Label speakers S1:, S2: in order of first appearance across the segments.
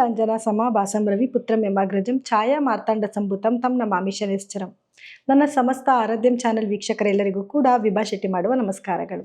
S1: ನೀಲಾಂಜನ ಸಮಾಭಾಸಂ ರವಿ ಪುತ್ರಂ ಯಮಾಗ್ರಜಂ ಛಾಯಾ ಮಾರ್ತಾಂಡ ಸಂಭುತಂ ತಂ ನಮಾಮಿ ಶನೇಶ್ಚರಂ ನನ್ನ ಸಮಸ್ತ ಆರಾಧ್ಯಂ ಚಾನೆಲ್ ವೀಕ್ಷಕರೆಲ್ಲರಿಗೂ ಕೂಡ ವಿಭಾ ಶೆಟ್ಟಿ ಮಾಡುವ ನಮಸ್ಕಾರಗಳು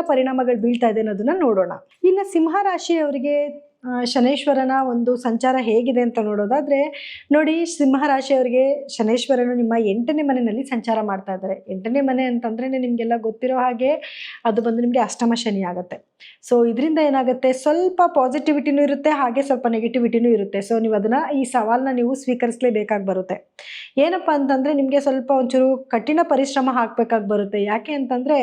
S1: ಪರಿಣಾಮಗಳು ಬೀಳ್ತಾ ಇದೆ ಅನ್ನೋದನ್ನ ನೋಡೋಣ. ಇನ್ನು ಸಿಂಹ ರಾಶಿಯವರಿಗೆ ಶನೈಶ್ವರನ ಒಂದು ಸಂಚಾರ ಹೇಗಿದೆ ಅಂತ ನೋಡೋದಾದ್ರೆ, ನೋಡಿ ಸಿಂಹ ರಾಶಿಯವರಿಗೆ ಶನೇಶ್ವರನು ನಿಮ್ಮ ಎಂಟನೇ ಮನೆಯಲ್ಲಿ ಸಂಚಾರ ಮಾಡ್ತಾ ಇದ್ದಾರೆ. ಎಂಟನೇ ಮನೆ ಅಂತಂದ್ರೆ ನಿಮಗೆಲ್ಲ ಗೊತ್ತಿರೋ ಹಾಗೆ ಅದು ಬಂದು ನಿಮಗೆ ಅಷ್ಟಮ ಶನಿ ಆಗುತ್ತೆ. ಸೊ ಇದರಿಂದ ಏನಾಗುತ್ತೆ? ಸ್ವಲ್ಪ ಪಾಸಿಟಿವಿಟಿನೂ ಇರುತ್ತೆ, ಹಾಗೆ ಸ್ವಲ್ಪ ನೆಗೆಟಿವಿಟಿನೂ ಇರುತ್ತೆ. ಸೊ ನೀವು ಅದನ್ನ ಈ ಸವಾಲನ್ನ ನೀವು ಸ್ವೀಕರಿಸಲೇಬೇಕಾಗಿ ಬರುತ್ತೆ. ಏನಪ್ಪ ಅಂತಂದರೆ, ನಿಮಗೆ ಸ್ವಲ್ಪ ಒಂಚೂರು ಕಠಿಣ ಪರಿಶ್ರಮ ಹಾಕಬೇಕಾಗಿ ಬರುತ್ತೆ. ಯಾಕೆ ಅಂತಂದರೆ,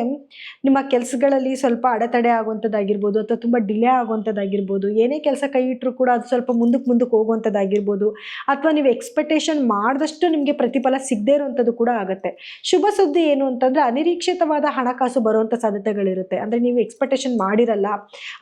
S1: ನಿಮ್ಮ ಕೆಲಸಗಳಲ್ಲಿ ಸ್ವಲ್ಪ ಅಡೆತಡೆ ಆಗುವಂಥದ್ದಾಗಿರ್ಬೋದು, ಅಥವಾ ತುಂಬ ಡಿಲೇ ಆಗುವಂಥದ್ದಾಗಿರ್ಬೋದು, ಏನೇ ಕೆಲಸ ಕೈ ಇಟ್ಟರು ಕೂಡ ಅದು ಸ್ವಲ್ಪ ಮುಂದಕ್ಕೆ ಮುಂದಕ್ಕೆ ಹೋಗುವಂಥದ್ದಾಗಿರ್ಬೋದು, ಅಥವಾ ನೀವು ಎಕ್ಸ್ಪೆಕ್ಟೇಷನ್ ಮಾಡಿದಷ್ಟು ನಿಮಗೆ ಪ್ರತಿಫಲ ಸಿಗದೇ ಇರುವಂಥದ್ದು ಕೂಡ ಆಗುತ್ತೆ. ಶುಭ ಸುದ್ದಿ ಏನು ಅಂತಂದರೆ, ಅನಿರೀಕ್ಷಿತವಾದ ಹಣಕಾಸು ಬರುವಂಥ ಸಾಧ್ಯತೆಗಳಿರುತ್ತೆ. ಅಂದರೆ, ನೀವು ಎಕ್ಸ್ಪೆಕ್ಟೇಷನ್ ಮಾಡಿರಲ್ಲ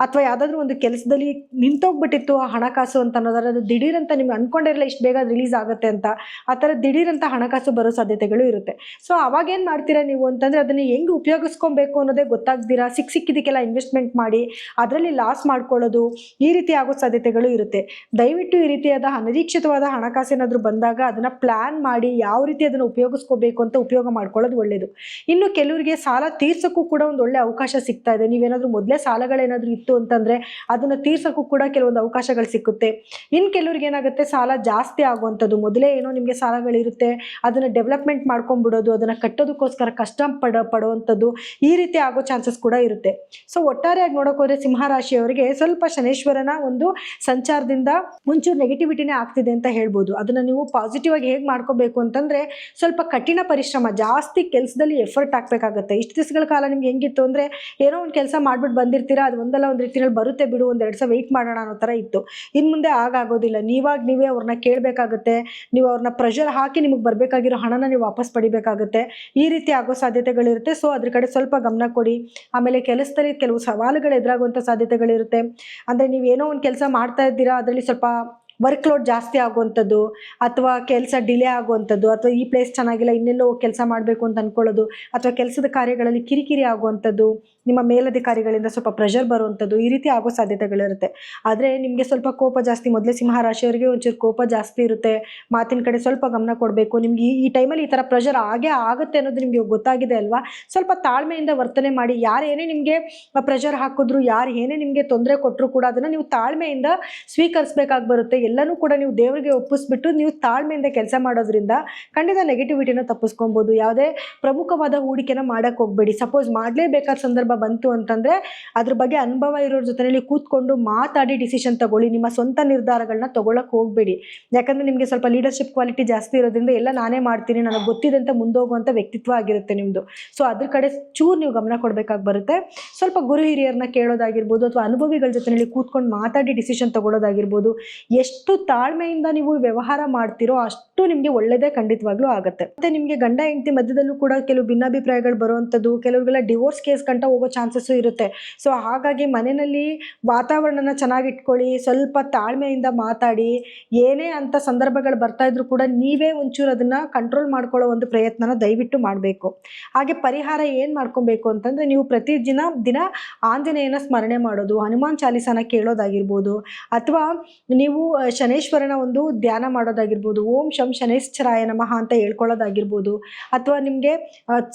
S1: ಅಥವಾ ಯಾವ್ದಾದ್ರು ಒಂದು ಕೆಲಸದಲ್ಲಿ ನಿಂತೋಗ್ಬಿಟ್ಟಿತ್ತು ಆ ಹಣಕಾಸು ಅಂತ ಅನ್ನೋದಾದ್ರೆ ಅದು ದಿಢೀರ್ ಅಂತ ನಿಮ್ಗೆ ಅನ್ಕೊಂಡಿರಲ್ಲ ಇಷ್ಟು ಬೇಗ ರಿಲೀಸ್ ಆಗುತ್ತೆ ಅಂತ. ಆ ಥರ ದಿಢೀರ್ ಅಂತ ಹಣಕಾಸು ಬರೋ ಸಾಧ್ಯತೆಗಳು ಇರುತ್ತೆ. ಸೊ ಅವಾಗ ಏನು ಮಾಡ್ತೀರಾ ನೀವು ಅಂತಂದರೆ ಅದನ್ನು ಹೆಂಗೆ ಉಪಯೋಗಿಸ್ಕೊಬೇಕು ಅನ್ನೋದೇ ಗೊತ್ತಾಗ್ದಿರಾ? ಸಿಕ್ ಸಿಕ್ಕಿದ್ದಕ್ಕೆಲ್ಲ ಇನ್ವೆಸ್ಟ್ಮೆಂಟ್ ಮಾಡಿ, ಅದರಲ್ಲಿ ಲಾಸ್ ಮಾಡ್ಕೊಳ್ಳೋದು ಈ ರೀತಿ ಆಗೋ ಸಾಧ್ಯತೆಗಳು ಇರುತ್ತೆ. ದಯವಿಟ್ಟು ಈ ರೀತಿಯಾದ ಅನಿರೀಕ್ಷಿತವಾದ ಹಣಕಾಸು ಏನಾದರೂ ಬಂದಾಗ ಅದನ್ನು ಪ್ಲ್ಯಾನ್ ಮಾಡಿ ಯಾವ ರೀತಿ ಅದನ್ನು ಉಪಯೋಗಿಸ್ಕೋಬೇಕು ಅಂತ ಉಪಯೋಗ ಮಾಡ್ಕೊಳ್ಳೋದು ಒಳ್ಳೆಯದು ಇನ್ನು ಕೆಲವರಿಗೆ ಸಾಲ ತೀರ್ಸೋಕ್ಕೂ ಕೂಡ ಒಂದು ಒಳ್ಳೆ ಅವಕಾಶ ಸಿಗ್ತಾ ಇದೆ. ನೀವೇನಾದರೂ ಮೊದಲೇ ಸಾಲಗಳೇನಾದರೂ ಇತ್ತು ಅಂತಂದರೆ ಅದನ್ನು ತೀರ್ಸೋಕ್ಕೂ ಕೂಡ ಕೆಲವೊಂದು ಅವಕಾಶಗಳು ಸಿಕ್ಕುತ್ತೆ. ಇನ್ನು ಕೆಲವ್ರಿಗೆ ಏನಾಗುತ್ತೆ, ಸಾಲ ಜಾಸ್ತಿ ಆಗುವಂಥದ್ದು, ಮೊದಲೇ ಏನೋ ನಿಮಗೆ ಸಾಲಗಳಿರುತ್ತೆ, ಅದನ್ನು ಡೆವಲಪ್ಮೆಂಟ್ ಮಾಡ್ಕೊಂಡ್ಬಿಡೋದು, ಅದನ್ನು ಕಟ್ಟೋದಕ್ಕೋಸ್ಕರ ಕಷ್ಟ ಪಡ ಈ ರೀತಿ ಆಗೋ ಚಾನ್ಸಸ್ ಕೂಡ ಇರುತ್ತೆ. ಸೊ, ಒಟ್ಟಾರೆಯಾಗಿ ನೋಡೋಕೆ ಹೋದರೆ ಸಿಂಹರಾಶಿಯವರಿಗೆ ಸ್ವಲ್ಪ ಶನೇಶ್ವರನ ಒಂದು ಸಂಚಾರದಿಂದ ಮುಂಚೂರು ನೆಗೆಟಿವಿಟಿನೇ ಆಗ್ತಿದೆ ಅಂತ ಹೇಳ್ಬೋದು. ಅದನ್ನು ನೀವು ಪಾಸಿಟಿವ್ ಆಗಿ ಹೇಗೆ ಮಾಡ್ಕೋಬೇಕು ಅಂತಂದರೆ ಸ್ವಲ್ಪ ಕಠಿಣ ಪರಿಶ್ರಮ, ಜಾಸ್ತಿ ಕೆಲಸದಲ್ಲಿ ಎಫರ್ಟ್ ಹಾಕಬೇಕಾಗತ್ತೆ. ಇಷ್ಟು ದಿವಸಗಳ ಕಾಲ ನಿಮ್ಗೆ ಹೆಂಗಿತ್ತು ಅಂದರೆ ಏನೋ ಒಂದು ಕೆಲಸ ಮಾಡ್ಬಿಟ್ಟು ಬಂದಿರ್ತೀರಾ? ಅದು ಒಂದಲ್ಲ, ಒಂದು ರೀತಿಯಲ್ಲಿ ಬರುತ್ತೆ ಬಿಡು, ಒಂದು ಎರಡು ಸಲ ವೆಯ್ಟ್ ಮಾಡೋಣ ಅನ್ನೋ ಥರ ಇತ್ತು. ಇನ್ನು ಮುಂದೆ ಆಗಾಗೋದಿಲ್ಲ ನೀವಾಗ ನೀವೇ ಅವ್ರನ್ನ ಕೇಳಬೇಕಾಗುತ್ತೆ. ನೀವು ಅವ್ರನ್ನ ಪ್ರೆಷರ್ ಹಾಕಿ ನಿಮಗೆ ಬರಬೇಕಾಗಿರೋ ಹಣನ ನೀವು ವಾಪಸ್ ಪಡಿಬೇಕಾಗುತ್ತೆ. ಈ ರೀತಿ ಆಗೋ ಸಾಧ್ಯತೆಗಳಿರುತ್ತೆ. ಸೊ ಅದ್ರ ಕಡೆ ಸ್ವಲ್ಪ ಗಮನ ಕೊಡಿ. ಆಮೇಲೆ ಕೆಲಸದಲ್ಲಿ ಕೆಲವು ಸವಾಲುಗಳು ಎದುರಾಗುವಂಥ ಸಾಧ್ಯತೆಗಳಿರುತ್ತೆ. ಅಂದರೆ ನೀವೇನೋ ಒಂದು ಕೆಲಸ ಮಾಡ್ತಾ ಇದ್ದೀರಾ, ಅದರಲ್ಲಿ ಸ್ವಲ್ಪ ವರ್ಕ್ ಲೋಡ್ ಜಾಸ್ತಿ ಆಗುವಂಥದ್ದು ಅಥವಾ ಕೆಲಸ ಡಿಲೇ ಆಗುವಂಥದ್ದು ಅಥವಾ ಈ ಪ್ಲೇಸ್ ಚೆನ್ನಾಗಿಲ್ಲ, ಇನ್ನೆಲ್ಲೋ ಕೆಲಸ ಮಾಡಬೇಕು ಅಂತ ಅಂದ್ಕೊಳ್ಳೋದು ಅಥವಾ ಕೆಲಸದ ಕಾರ್ಯಗಳಲ್ಲಿ ಕಿರಿಕಿರಿ ಆಗುವಂಥದ್ದು, ನಿಮ್ಮ ಮೇಲಧಿಕಾರಿಗಳಿಂದ ಸ್ವಲ್ಪ ಪ್ರೆಷರ್ ಬರುವಂಥದ್ದು ಈ ರೀತಿ ಆಗೋ ಸಾಧ್ಯತೆಗಳಿರುತ್ತೆ. ಆದರೆ ನಿಮಗೆ ಸ್ವಲ್ಪ ಕೋಪ ಜಾಸ್ತಿ, ಮೊದಲೇ ಸಿಂಹರಾಶಿಯವರಿಗೆ ಒಂಚೂರು ಕೋಪ ಜಾಸ್ತಿ ಇರುತ್ತೆ, ಮಾತಿನ ಕಡೆ ಸ್ವಲ್ಪ ಗಮನ ಕೊಡಬೇಕು, ನಿಮ್ಗೆ ಈ ಈ ಟೈಮಲ್ಲಿ ಈ ಥರ ಪ್ರೆಷರ್ ಆಗೇ ಆಗುತ್ತೆ ಅನ್ನೋದು ನಿಮಗೆ ಗೊತ್ತಾಗಿದೆ ಅಲ್ವಾ? ಸ್ವಲ್ಪ ತಾಳ್ಮೆಯಿಂದ ವರ್ತನೆ ಮಾಡಿ, ಯಾರು ಏನೇ ನಿಮಗೆ ಪ್ರೆಷರ್ ಹಾಕಿದ್ರು, ಯಾರು ಏನೇ ನಿಮಗೆ ತೊಂದರೆ ಕೊಟ್ಟರು ಕೂಡ ಅದನ್ನು ನೀವು ತಾಳ್ಮೆಯಿಂದ ಸ್ವೀಕರಿಸಬೇಕಾಗಿ ಬರುತ್ತೆ. ಎಲ್ಲನೂ ಕೂಡ ನೀವು ದೇವರಿಗೆ ಒಪ್ಪಿಸ್ಬಿಟ್ಟು ನೀವು ತಾಳ್ಮೆಯಿಂದ ಕೆಲಸ ಮಾಡೋದ್ರಿಂದ ಖಂಡಿತ ನೆಗೆಟಿವಿಟಿನ ತಪ್ಪಿಸ್ಕೊಬೋದು. ಯಾವುದೇ ಪ್ರಮುಖವಾದ ಹೂಡಿಕೆನ ಮಾಡೋಕ್ಕೆ ಹೋಗಬೇಡಿ. ಸಪೋಸ್ ಮಾಡಲೇಬೇಕಾದ ಸಂದರ್ಭ ಬಂತು ಅಂತಂದರೆ ಅದ್ರ ಬಗ್ಗೆ ಅನುಭವ ಇರೋರ ಜೊತೆಯಲ್ಲಿ ಕೂತ್ಕೊಂಡು ಮಾತಾಡಿ ಡಿಸಿಷನ್ ತಗೊಳ್ಳಿ. ನಿಮ್ಮ ಸ್ವಂತ ನಿರ್ಧಾರಗಳನ್ನ ತಗೊಳಕ್ಕೆ ಹೋಗಬೇಡಿ. ಯಾಕಂದರೆ ನಿಮಗೆ ಸ್ವಲ್ಪ ಲೀಡರ್ಶಿಪ್ ಕ್ವಾಲಿಟಿ ಜಾಸ್ತಿ ಇರೋದ್ರಿಂದ ಎಲ್ಲ ನಾನೇ ಮಾಡ್ತೀನಿ, ನನಗೆ ಗೊತ್ತಿದೆ ಅಂತ ಮುಂದೋಗುವಂಥ ವ್ಯಕ್ತಿತ್ವ ಆಗಿರುತ್ತೆ ನಿಮ್ಮದು ಸೊ ಅದ್ರ ಕಡೆ ಚೂರು ನೀವು ಗಮನ ಕೊಡಬೇಕಾಗಿ ಬರುತ್ತೆ. ಸ್ವಲ್ಪ ಗುರು ಹಿರಿಯರನ್ನ ಕೇಳೋದಾಗಿರ್ಬೋದು ಅಥವಾ ಅನುಭವಿಗಳ ಜೊತೆಯಲ್ಲಿ ಕೂತ್ಕೊಂಡು ಮಾತಾಡಿ ಡಿಸಿಷನ್ ತಗೊಳ್ಳೋದಾಗಿರ್ಬೋದು ಎಷ್ಟು ಎಷ್ಟು ತಾಳ್ಮೆಯಿಂದ ನೀವು ವ್ಯವಹಾರ ಮಾಡ್ತೀರೋ ಅಷ್ಟು ನಿಮಗೆ ಒಳ್ಳೆಯದೇ ಖಂಡಿತವಾಗ್ಲೂ ಆಗುತ್ತೆ. ಮತ್ತೆ ನಿಮಗೆ ಗಂಡ ಹೆಂಡತಿ ಮಧ್ಯದಲ್ಲೂ ಕೂಡ ಕೆಲವು ಭಿನ್ನಾಭಿಪ್ರಾಯಗಳು ಬರುವಂಥದ್ದು ಕೆಲವ್ರಿಗೆಲ್ಲ ಡಿವೋರ್ಸ್ ಕೇಸ್ ಗಂಟ ಹೋಗೋ ಚಾನ್ಸಸ್ಸು ಇರುತ್ತೆ. ಸೊ, ಹಾಗಾಗಿ ಮನೆಯಲ್ಲಿ ವಾತಾವರಣನ ಚೆನ್ನಾಗಿಟ್ಕೊಳ್ಳಿ ಸ್ವಲ್ಪ ತಾಳ್ಮೆಯಿಂದ ಮಾತಾಡಿ, ಏನೇ ಅಂತ ಸಂದರ್ಭಗಳು ಬರ್ತಾ ಇದ್ರು ಕೂಡ ನೀವೇ ಒಂಚೂರು ಅದನ್ನು ಕಂಟ್ರೋಲ್ ಮಾಡ್ಕೊಳ್ಳೋ ಒಂದು ಪ್ರಯತ್ನನ ದಯವಿಟ್ಟು ಮಾಡಬೇಕು. ಹಾಗೆ ಪರಿಹಾರ ಏನು ಮಾಡ್ಕೊಬೇಕು ಅಂತಂದರೆ ನೀವು ಪ್ರತಿ ದಿನ ದಿನ ಆಂಜನೇಯನ ಸ್ಮರಣೆ ಮಾಡೋದು, ಹನುಮಾನ್ ಚಾಲೀಸನ ಕೇಳೋದಾಗಿರ್ಬೋದು, ಅಥವಾ ನೀವು ಶನೇಶ್ವರನ ಒಂದು ಧ್ಯಾನ ಮಾಡೋದಾಗಿರ್ಬೋದು, ಓಂ ಶಂ ಶನೇಶ್ವರಾಯ ನಮಃ ಅಂತ ಹೇಳ್ಕೊಳ್ಳೋದಾಗಿರ್ಬೋದು, ಅಥವಾ ನಿಮಗೆ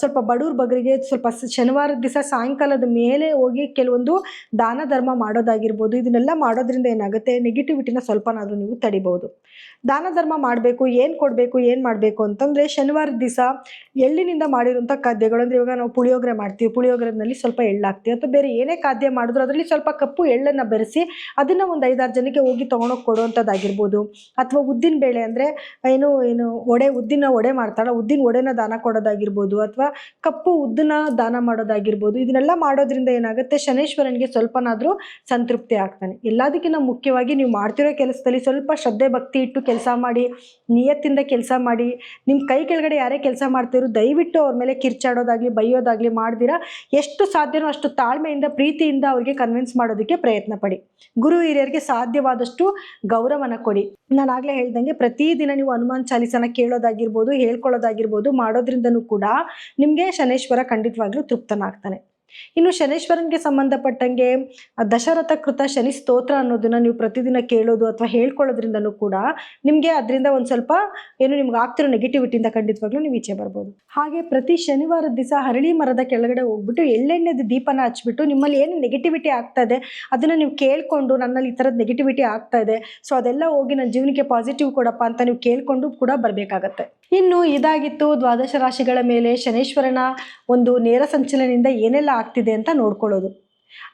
S1: ಸ್ವಲ್ಪ ಬಡವ್ರ ಬಗರಿಗೆ ಸ್ವಲ್ಪ ಶನಿವಾರದ ದಿವಸ ಸಾಯಂಕಾಲದ ಮೇಲೆ ಹೋಗಿ ಕೆಲವೊಂದು ದಾನ ಧರ್ಮ ಮಾಡೋದಾಗಿರ್ಬೋದು, ಇದನ್ನೆಲ್ಲ ಮಾಡೋದ್ರಿಂದ ಏನಾಗುತ್ತೆ ನೆಗೆಟಿವಿಟಿನ ಸ್ವಲ್ಪನಾದರೂ ನೀವು ತಡಿಬೋದು. ದಾನ ಧರ್ಮ ಮಾಡಬೇಕು, ಏನು ಕೊಡಬೇಕು, ಏನು ಮಾಡಬೇಕು ಅಂತಂದರೆ ಶನಿವಾರದ ದಿವಸ ಎಳ್ಳಿನಿಂದ ಮಾಡಿರುವಂಥ ಖಾದ್ಯಗಳು, ಅಂದರೆ ಇವಾಗ ನಾವು ಪುಳಿಯೋಗರೆ ಮಾಡ್ತೀವಿ, ಪುಳಿಯೋಗರೆನಲ್ಲಿ ಸ್ವಲ್ಪ ಎಳ್ಳು ಹಾಕ್ತೀವಿ ಅಥವಾ ಬೇರೆ ಏನೇ ಖಾದ್ಯ ಮಾಡಿದ್ರು ಅದರಲ್ಲಿ ಸ್ವಲ್ಪ ಕಪ್ಪು ಎಳ್ಳನ್ನು ಬೆರೆಸಿ, ಅದನ್ನು ಒಂದು ಐದಾರು ಜನಕ್ಕೆ ಹೋಗಿ ತೊಗೊಂಡೋಗಿ ಕೊಡುವಂಥದ್ದಾಗಿರ್ಬೋದು ಅಥವಾ ಉದ್ದಿನ ಬೇಳೆ ಅಂದರೆ ಏನು ಏನು ಒಡೆ ಉದ್ದಿನ ಒಡೆ ಮಾಡ್ತಾಳೆ ಉದ್ದಿನ ಒಡೆನ ದಾನ ಕೊಡೋದಾಗಿರ್ಬೋದು ಅಥವಾ ಕಪ್ಪು ಉದ್ದನ್ನ ದಾನ ಮಾಡೋದಾಗಿರ್ಬೋದು, ಇದನ್ನೆಲ್ಲ ಮಾಡೋದ್ರಿಂದ ಏನಾಗುತ್ತೆ? ಶನೇಶ್ವರನಿಗೆ ಸ್ವಲ್ಪನಾದರೂ ಸಂತೃಪ್ತಿ ಆಗ್ತಾನೆ. ಎಲ್ಲದಕ್ಕಿಂತ ಮುಖ್ಯವಾಗಿ ನೀವು ಮಾಡ್ತಿರೋ ಕೆಲಸದಲ್ಲಿ ಸ್ವಲ್ಪ ಶ್ರದ್ಧೆ, ಭಕ್ತಿ ಇಟ್ಟು ಕೆಲಸ ಮಾಡಿ, ನಿಯತ್ತಿಂದ ಕೆಲಸ ಮಾಡಿ ನಿಮ್ಮ ಕೈ ಕೆಳಗಡೆ ಯಾರೇ ಕೆಲಸ ಮಾಡ್ತಿರೋ ದಯವಿಟ್ಟು ಅವ್ರ ಮೇಲೆ ಕಿರ್ಚಾಡೋದಾಗಲಿ, ಬೈಯೋದಾಗಲಿ ಮಾಡ್ದಿರಾ. ಎಷ್ಟು ಸಾಧ್ಯನೋ ಅಷ್ಟು ತಾಳ್ಮೆಯಿಂದ, ಪ್ರೀತಿಯಿಂದ ಅವ್ರಿಗೆ ಕನ್ವಿನ್ಸ್ ಮಾಡೋದಕ್ಕೆ ಪ್ರಯತ್ನ ಪಡಿ. ಗುರು ಹಿರಿಯರಿಗೆ ಸಾಧ್ಯವಾದಷ್ಟು ಗೌರವನ ಕೊಡಿ. ನಾನು ಆಗಲೇ ಹೇಳ್ದಂಗೆ ಪ್ರತಿದಿನ ನೀವು ಹನುಮಾನ್ ಚಾಲೀಸನ ಕೇಳೋದಾಗಿರ್ಬೋದು, ಹೇಳ್ಕೊಳ್ಳೋದಾಗಿರ್ಬೋದು ಮಾಡೋದ್ರಿಂದನೂ ಕೂಡ ನಿಮಗೆ ಶನೇಶ್ವರ ಖಂಡಿತವಾಗ್ಲೂ ತೃಪ್ತನಾಗ್ತಾನೆ. ಇನ್ನು ಶನೇಶ್ವರನಿಗೆ ಸಂಬಂಧಪಟ್ಟಂಗೆ ದಶರಥ ಕೃತ ಶನಿ ಸ್ತೋತ್ರ ಅನ್ನೋದನ್ನ ನೀವು ಪ್ರತಿದಿನ ಕೇಳೋದು ಅಥವಾ ಹೇಳ್ಕೊಳ್ಳೋದ್ರಿಂದನೂ ಕೂಡ ನಿಮಗೆ ಅದರಿಂದ ಒಂದು ಸ್ವಲ್ಪ ಏನು ನಿಮ್ಗೆ ಆಗ್ತಿರೋ ನೆಗೆಟಿವಿಟಿಯಿಂದ ಖಂಡಿತವಾಗ್ಲೂ ನೀವು ಈಚೆ ಬರ್ಬೋದು. ಹಾಗೆ ಪ್ರತಿ ಶನಿವಾರದ ದಿವಸ ಹರಳಿ ಮರದ ಕೆಳಗಡೆ ಹೋಗ್ಬಿಟ್ಟು ಎಳ್ಳೆಣ್ಣೆದ ದೀಪನ ಹಚ್ಬಿಟ್ಟು ನಿಮ್ಮಲ್ಲಿ ಏನು ನೆಗೆಟಿವಿಟಿ ಆಗ್ತಾ ಇದೆ ಅದನ್ನು ನೀವು ಕೇಳಿಕೊಂಡು ನನ್ನಲ್ಲಿ ಈ ಥರದ ನೆಗೆಟಿವಿಟಿ ಆಗ್ತಾ ಇದೆ, ಸೊ ಅದೆಲ್ಲ ಹೋಗಿ ನನ್ನ ಜೀವನಕ್ಕೆ ಪಾಸಿಟಿವ್ ಕೊಡಪ್ಪ ಅಂತ ನೀವು ಕೇಳಿಕೊಂಡು ಕೂಡ ಬರಬೇಕಾಗತ್ತೆ. ಇನ್ನು ಇದಾಗಿತ್ತು ದ್ವಾದಶ ರಾಶಿಗಳ ಮೇಲೆ ಶನೇಶ್ವರನ ಒಂದು ನೇರ ಸಂಚಲನದಿಂದ ಏನೆಲ್ಲ ಆಗ್ತಿದೆ ಅಂತ ನೋಡ್ಕೊಳ್ಳೋದು.